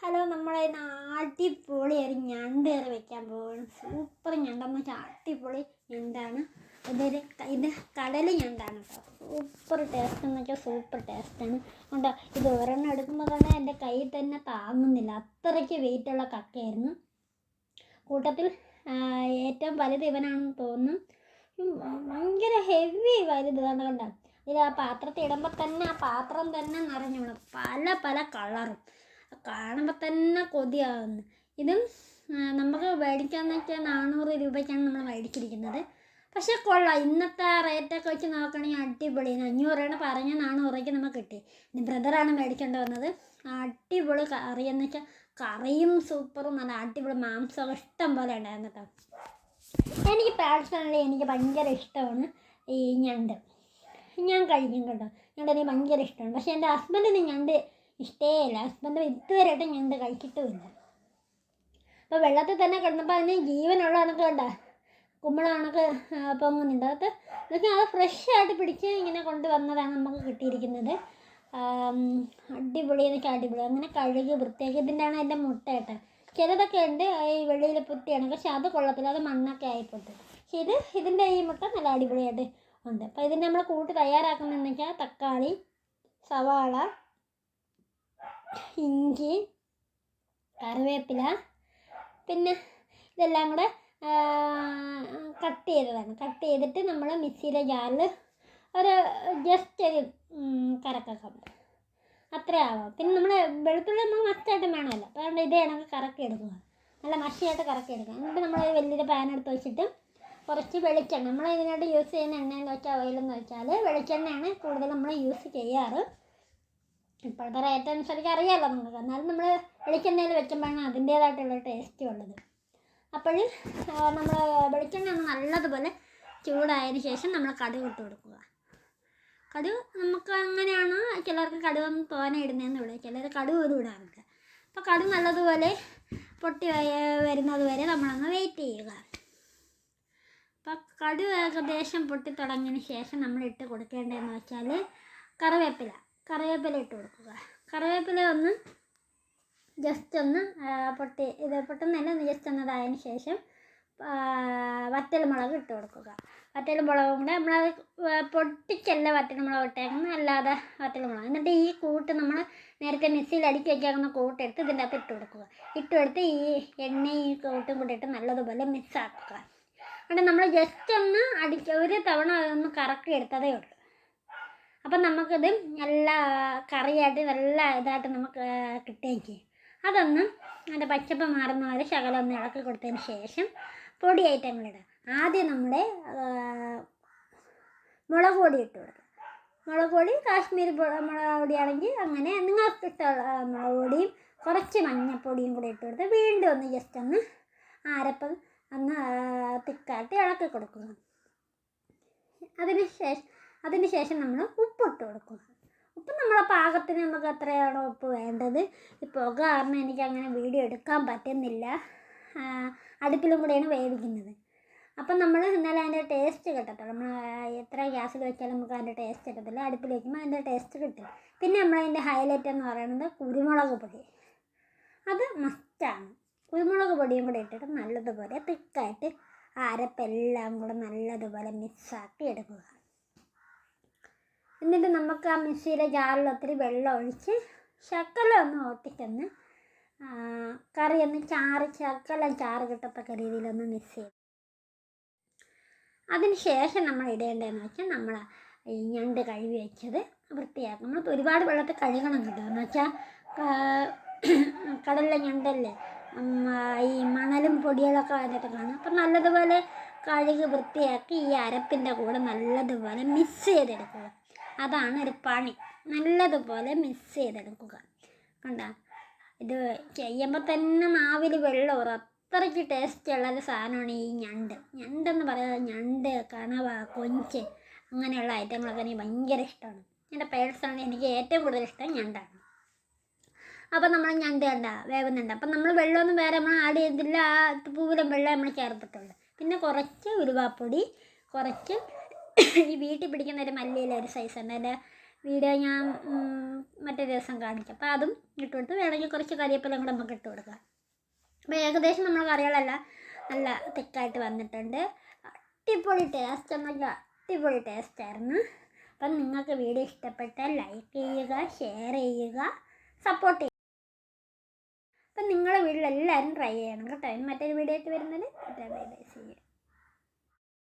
Hello നമ്മളെ അടിപൊളി ഒരു ഞണ്ട് കറി വെക്കാൻ പോവാണ്. സൂപ്പർ ഞണ്ടെന്ന് വെച്ചാൽ അടിപൊളി ഞണ്ടാണ്. ഇതൊരു ഇത് കടൽ ഞണ്ടാണ് കേട്ടോ. സൂപ്പർ ടേസ്റ്റ് എന്ന് വെച്ചാൽ സൂപ്പർ ടേസ്റ്റാണ് ഉണ്ടോ ഇത് ഒരെണ്ണം എടുക്കുമ്പോൾ തന്നെ എന്റെ കയ്യിൽ തന്നെ താങ്ങുന്നില്ല. അത്രയ്ക്ക് വെയിറ്റുള്ള കക്കയായിരുന്നു. കൂട്ടത്തിൽ ഏറ്റവും വലുത് ഇവനാണെന്ന് തോന്നുന്നു. ഭയങ്കര ഹെവി വലുത് കണ്ട കണ്ട. ഇത് ആ പാത്രത്തിൽ ഇടുമ്പോൾ തന്നെ ആ പാത്രം തന്നെ നിറഞ്ഞു പല പല കളറും കാണുമ്പോൾ തന്നെ കൊതിയാവുന്നു. ഇതും നമുക്ക് മേടിക്കാന്ന് വെച്ചാൽ നാനൂറ് രൂപയ്ക്കാണ് നമ്മൾ മേടിച്ചിരിക്കുന്നത്. പക്ഷേ കൊള്ളാം ഇന്നത്തെ റേറ്റൊക്കെ വെച്ച് നോക്കുകയാണെങ്കിൽ അടിപൊളിയാണ് അഞ്ഞൂറാണ് പറഞ്ഞ നാനൂറയ്ക്ക് നമുക്ക് കിട്ടി. ഇനി ബ്രദറാണ് മേടിക്കേണ്ടി വന്നത്. അടിപൊളി കറി എന്ന് വെച്ചാൽ കറിയും സൂപ്പറും നല്ല അടിപൊളി മാംസമൊക്കെ ഇഷ്ടം പോലെ ഉണ്ടായിരുന്നു കേട്ടോ. എനിക്ക് പേഴ്സണലി എനിക്ക് ഭയങ്കര ഇഷ്ടമാണ് ഈ ഞണ്ട്. ഞാൻ കഴിക്കും കേട്ടോ. ഞണ്ട് എനിക്ക് ഭയങ്കര ഇഷ്ടമാണ്. പക്ഷേ എന്റെ ഹസ്ബൻഡിന് ഞണ്ട് ഇഷ്ടേ അല്ല ഹസ്ബൻഡ് ഇതുവരെയായിട്ടും ഞണ്ട് കഴിച്ചിട്ടുമില്ല. അപ്പോൾ വെള്ളത്തിൽ തന്നെ കിടന്നപ്പോൾ അതിന് ജീവനുള്ള കണക്ക് കണ്ട. കുമ്പള കണക്ക് പൊങ്ങുന്നുണ്ട്. അത് ഇതൊക്കെ അത് ഫ്രഷായിട്ട് പിടിച്ച് ഇങ്ങനെ കൊണ്ടുവന്നതാണ് നമുക്ക് കിട്ടിയിരിക്കുന്നത്. അടിപൊളി എന്നൊക്കെ അടിപൊളി. അങ്ങനെ കഴുകി വൃത്തിയാക്കി. ഇതിന്റെയാണ് എന്റെ മുട്ട കേട്ടോ. ചിലതൊക്കെ ഉണ്ട് ഈ വെളിയിൽ പുത്തിയാണ് പക്ഷെ അത് കൊള്ളത്തില്ല. അത് മണ്ണൊക്കെ ആയിപ്പോട്ട് പക്ഷെ ഇത് ഇതിന്റെ ഈ മുട്ട നല്ല അടിപൊളിയായിട്ട് ഉണ്ട്. അപ്പോൾ ഇതിന്റെ നമ്മൾ കൂട്ട് തയ്യാറാക്കുന്നതെന്ന് വെച്ചാൽ തക്കാളി സവാള ഇഞ്ചി കറിവേപ്പില പിന്നെ ഇതെല്ലാം കൂടെ കട്ട് ചെയ്തതാണ്. കട്ട് ചെയ്തിട്ട് നമ്മൾ മിക്സിയിലെ ജാറിൽ ഒരു ജസ്റ്റ് ഒരു കറക്കൊക്കെ അത്രേ ആവാം പിന്നെ നമ്മൾ വെളുത്തുള്ളി നമ്മൾ മസ്റ്റായിട്ടും വേണമല്ലോ. അതുകൊണ്ട് ഇതേ കണക്ക് കറക്കി എടുക്കുക. നല്ല മഷിയായിട്ട് കറക്കി എടുക്കുക. എന്നിട്ട് നമ്മൾ വലിയൊരു പാൻ എടുത്ത് വെച്ചിട്ട് കുറച്ച് വെളിച്ചെണ്ണ. നമ്മൾ ഇതിനായിട്ട് യൂസ് ചെയ്യുന്ന എണ്ണയെന്ന് വെച്ചാൽ ഓയിലെന്ന് വെച്ചാൽ വെളിച്ചെണ്ണയാണ് കൂടുതൽ നമ്മൾ യൂസ് ചെയ്യാറ്. ഇപ്പോഴത്തെ റേറ്റ് അനുസരിച്ച് അറിയാമല്ലോ നിങ്ങൾക്ക്. എന്നാലും നമ്മൾ വെളിച്ചെണ്ണയിൽ വെക്കുമ്പോഴാണ് അതിന്റേതായിട്ടുള്ള ടേസ്റ്റ് ഉള്ളത്. അപ്പോൾ നമ്മൾ വെളിച്ചെണ്ണ ഒന്ന് നല്ലതുപോലെ ചൂടായതിന് ശേഷം നമ്മൾ കടുക് ഇട്ട് കൊടുക്കുക. കടുക് നമുക്ക് അങ്ങനെയാണ് ചിലർക്ക് കടുക് തോന തോനെ ഇടുന്നതെന്ന് വിടുക. ചിലർ കടുക് ഒരു ഇടാറുണ്ട് അപ്പോൾ കടുക് നല്ലതുപോലെ പൊട്ടി വരുന്നത് വരെ നമ്മളൊന്ന് വെയിറ്റ് ചെയ്യുക. അപ്പോൾ കടുക് ഏകദേശം പൊട്ടി തുടങ്ങിയതിന് ശേഷം നമ്മൾ ഇട്ട് കൊടുക്കേണ്ടതെന്ന് വെച്ചാൽ കറിവേപ്പില. കറിവേപ്പില ഇട്ട് കൊടുക്കുക. കറിവേപ്പില ഒന്ന് ജസ്റ്റ് ഒന്ന് പൊട്ടി ഇത് പൊട്ടുന്നതിന് ഒന്ന് ജസ്റ്റ് ഒന്ന് ഇതായതിന് ശേഷം വറ്റൽ വറ്റൽമുളക് ഇട്ട് കൊടുക്കുക. വറ്റൽമുളകും കൂടെ നമ്മളത് വ- പൊട്ടിച്ചല്ല വറ്റൽമുളക് ഇട്ടേക്കുന്നത് അല്ലാതെ വറ്റൽമുളക് എന്നിട്ട് ഈ കൂട്ട് നമ്മൾ നേരത്തെ മിക്സിയിൽ അടുക്കി വെച്ചേക്കുന്ന കൂട്ടെടുത്ത് ഇതിന്റെ അകത്ത് ഇട്ട് കൊടുക്കുക. ഇട്ട് കൊടുത്ത് ഈ എണ്ണയും ഈ കൂട്ടും കൂടി ഇട്ട് നല്ലതുപോലെ മിക്സ് ആക്കുക. അവിടെ നമ്മൾ ജസ്റ്റ് ഒന്ന് അടിച്ച് ഒരു തവണ ഒന്ന് കറക്കി എടുത്തതേ ഉള്ളൂ. അപ്പം നമുക്കിത് നല്ല കറിയായിട്ട് നല്ല ഇതായിട്ട് നമുക്ക് കിട്ടുകയും അതൊന്ന് അതിന്റെ പച്ചപ്പ് മാറുന്ന വരെ ശകലം ഒന്ന് ഇളക്കി കൊടുത്തതിന് ശേഷം പൊടി ഐറ്റങ്ങളിടുക ആദ്യം നമ്മുടെ മുളക് പൊടി ഇട്ട് കൊടുക്കുക മുളക് പൊടി കാശ്മീരി മുളക് പൊടിയാണെങ്കിൽ അങ്ങനെ നിങ്ങൾക്ക് ഇഷ്ടമുള്ള മുളക് പൊടിയും കുറച്ച് മഞ്ഞൾപ്പൊടിയും കൂടി ഇട്ട് കൊടുത്ത് വീണ്ടും ഒന്ന് ജസ്റ്റ് ഒന്ന് അരപ്പം ഒന്ന് തിക്കായിട്ട് ഇളക്കി കൊടുക്കുക അതിന് ശേഷം അതിന് ശേഷം നമ്മൾ ഉപ്പിട്ട് കൊടുക്കും. ഉപ്പ് നമ്മളെ പാകത്തിന് നമുക്ക് എത്രയാണോ ഉപ്പ് വേണ്ടത്. പുക കാരണം എനിക്ക് അങ്ങനെ വീഡിയോ എടുക്കാൻ പറ്റുന്നില്ല. അടുപ്പിലും കൂടെയാണ് വേവിക്കുന്നത്. അപ്പം നമ്മൾ എന്നാലും അതിന്റെ ടേസ്റ്റ് കിട്ടത്തുള്ളൂ നമ്മൾ എത്ര ഗ്യാസിൽ വെച്ചാലും നമുക്ക് അതിന്റെ ടേസ്റ്റ് കിട്ടത്തില്ല. അടുപ്പിൽ വയ്ക്കുമ്പോൾ അതിന്റെ ടേസ്റ്റ് കിട്ടും പിന്നെ നമ്മളതിന്റെ ഹൈലൈറ്റ് എന്ന് പറയുന്നത് കുരുമുളക് പൊടി. അത് മസ്റ്റാണ് കുരുമുളക് പൊടിയും കൂടെ ഇട്ടിട്ട് നല്ലതുപോലെ തിക്കായിട്ട് അരപ്പെല്ലാം കൂടെ നല്ലതുപോലെ മിക്സാക്കി എടുക്കുക. എന്നിട്ട് നമുക്ക് ആ മിക്സിയിലെ ജാറിൽ ഒത്തിരി വെള്ളം ഒഴിച്ച് ശക്കല ഒന്ന് ഓട്ടിക്കൊന്ന് കറി ഒന്ന് ചാറ് ശക്കലം ചാറ് കിട്ടത്തക്ക രീതിയിലൊന്ന് മിക്സ് ചെയ്ത്. അതിന് ശേഷം നമ്മൾ ഇടേണ്ടതെന്ന് വെച്ചാൽ നമ്മൾ ഈ ഞണ്ട് കഴുകി വെച്ചത് വൃത്തിയാക്കും. നമ്മൾ ഒരുപാട് വെള്ളത്തിൽ കഴുകണം കേട്ടോ. എന്ന് വെച്ചാൽ കടലിലെ ഞണ്ടല്ലേ? ഈ മണലും പൊടികളൊക്കെ അതിനകത്ത് കാണും. അപ്പം നല്ലതുപോലെ കഴുകി വൃത്തിയാക്കി ഈ അരപ്പിന്റെ കൂടെ നല്ലതുപോലെ മിക്സ് ചെയ്തെടുക്കുക. അതാണ് ഒരു പണി. നല്ലതുപോലെ മിക്സ് ചെയ്തെടുക്കുക. കണ്ട? ഇത് ചെയ്യുമ്പോൾ തന്നെ നാവിൽ വെള്ളം ഊറും അത്രയ്ക്ക് ടേസ്റ്റ് ഉള്ള ഒരു സാധനമാണ് ഈ ഞണ്ട്. ഞണ്ടെന്ന് പറയുന്നത് ഞണ്ട് കണവ കൊഞ്ച് അങ്ങനെയുള്ള ഐറ്റങ്ങളൊക്കെ എനിക്ക് ഭയങ്കര ഇഷ്ടമാണ്. എന്റെ പേഴ്സണലി എനിക്ക് ഏറ്റവും കൂടുതൽ ഇഷ്ടം ഞണ്ടാണ്. അപ്പം നമ്മൾ ഞണ്ട് കണ്ട വേവുന്നുണ്ട്. അപ്പം നമ്മൾ വെള്ളമൊന്നും വേറെ നമ്മൾ ആഡ് ചെയ്തില്ല. ആ പൂവിലും വെള്ളം നമ്മൾ ചേർത്തിട്ടുണ്ട് പിന്നെ കുറച്ച് ഉരുവാപ്പൊടി കുറച്ച് ഈ വീട്ടിൽ പിടിക്കുന്ന ഒരു മല്ലിയില ഒരു സൈസ് ഉണ്ട് എന്റെ വീഡിയോ ഞാൻ മറ്റേ ദിവസം കാണിക്കാം. അപ്പോൾ അതും ഇട്ട് കൊടുത്ത് വേണമെങ്കിൽ കുറച്ച് കരിവേപ്പിലയും കൂടെ നമുക്ക് ഇട്ട് കൊടുക്കാം. അപ്പോൾ ഏകദേശം നമ്മൾ കറികളെല്ലാം നല്ല തിക്കായിട്ട് വന്നിട്ടുണ്ട്. അടിപൊളി ടേസ്റ്റ് നല്ല അടിപൊളി ടേസ്റ്റായിരുന്നു അപ്പം നിങ്ങൾക്ക് വീഡിയോ ഇഷ്ടപ്പെട്ടാൽ ലൈക്ക് ചെയ്യുക ഷെയർ ചെയ്യുക സപ്പോർട്ട് ചെയ്യുക. അപ്പം നിങ്ങളുടെ വീട്ടിലെല്ലാവരും ട്രൈ ചെയ്യണം കേട്ടോ. മറ്റൊരു വീഡിയോ ആയിട്ട് വരുന്നത്. Bye bye